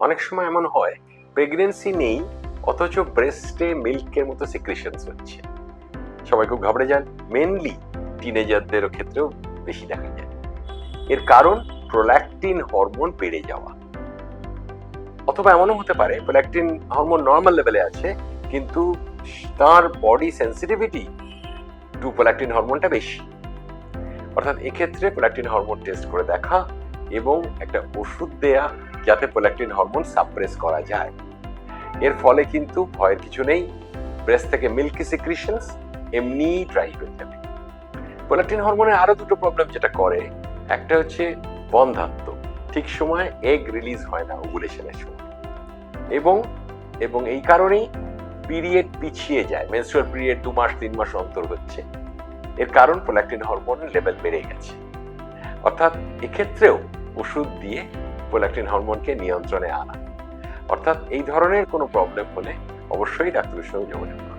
অনেক সময় এমন হয় প্রেগনেন্সি নেই, অথচ ব্রেস্টে মিল্কের মতো সিক্রেশনস হচ্ছে। সবাই খুব ঘাবড়ে যান। মেনলি টিনেজারদের ক্ষেত্রেও বেশি দেখা যায়। এর কারণ প্রোল্যাকটিন হরমোন বেড়ে যাওয়া। অথবা এমনও হতে পারে প্রোল্যাকটিন হরমোন নর্মাল লেভেলে আছে, কিন্তু তার বডি সেন্সিটিভিটি টু প্রোল্যাকটিন হরমোনটা বেশি। অর্থাৎ এক্ষেত্রে প্রোল্যাকটিন হরমোন টেস্ট করে দেখা এবং একটা ওষুধ দেয়া যাতে হরমোন সাপ্রেস করা যায়। এর ফলে কিন্তু ভয়ের কিছু নেই। ব্রেস্ট থেকে মিল্কি সিক্রিশনস এমনি ড্রাই হয়ে যাবে। প্রোল্যাকটিন হরমোনের আরও দুটো প্রবলেম যেটা করে, একটা হচ্ছে বন্ধাত্ম। ঠিক সময় এগ রিলিজ হয় না ওভুলেশনের সময়। এবং এবং এই কারণেই পিরিয়ড পিছিয়ে যায়। মেনস্ট্রুয়াল পিরিয়ড দু মাস, তিন মাস অন্তর হচ্ছে। এর কারণ প্রোল্যাকটিন হরমোনের লেভেল বেড়ে গেছে। অর্থাৎ এক্ষেত্রেও ওষুধ দিয়ে প্রোল্যাকটিন হরমোনকে নিয়ন্ত্রণে আনা অর্থাৎ এই ধরনের কোনো প্রবলেম হলে অবশ্যই ডাক্তারের সঙ্গে যোগাযোগ।